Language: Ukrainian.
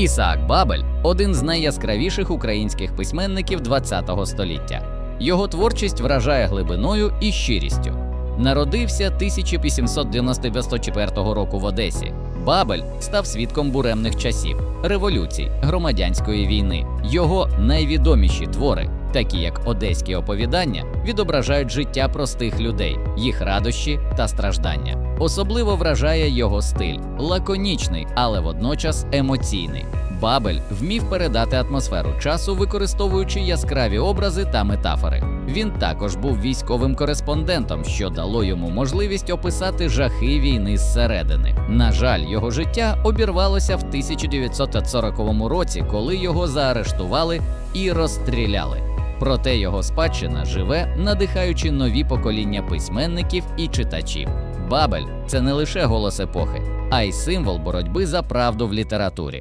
Ісаак Бабель один з найяскравіших українських письменників ХХ століття. Його творчість вражає глибиною і щирістю. Народився 1894 року в Одесі. Бабель став свідком буремних часів, революцій, громадянської війни. Його найвідоміші твори, такі як Одеські оповідання, відображають життя простих людей, їх радощі та страждання. Особливо вражає його стиль лаконічний, але водночас емоційний. Бабель вмів передати атмосферу часу, використовуючи яскраві образи та метафори. Він також був військовим кореспондентом, що дало йому можливість описати жахи війни зсередини. На жаль, його життя обірвалося в 1940 році, коли його заарештували і розстріляли. Проте його спадщина живе, надихаючи нові покоління письменників і читачів. Бабель це не лише голос епохи, а й символ боротьби за правду в літературі.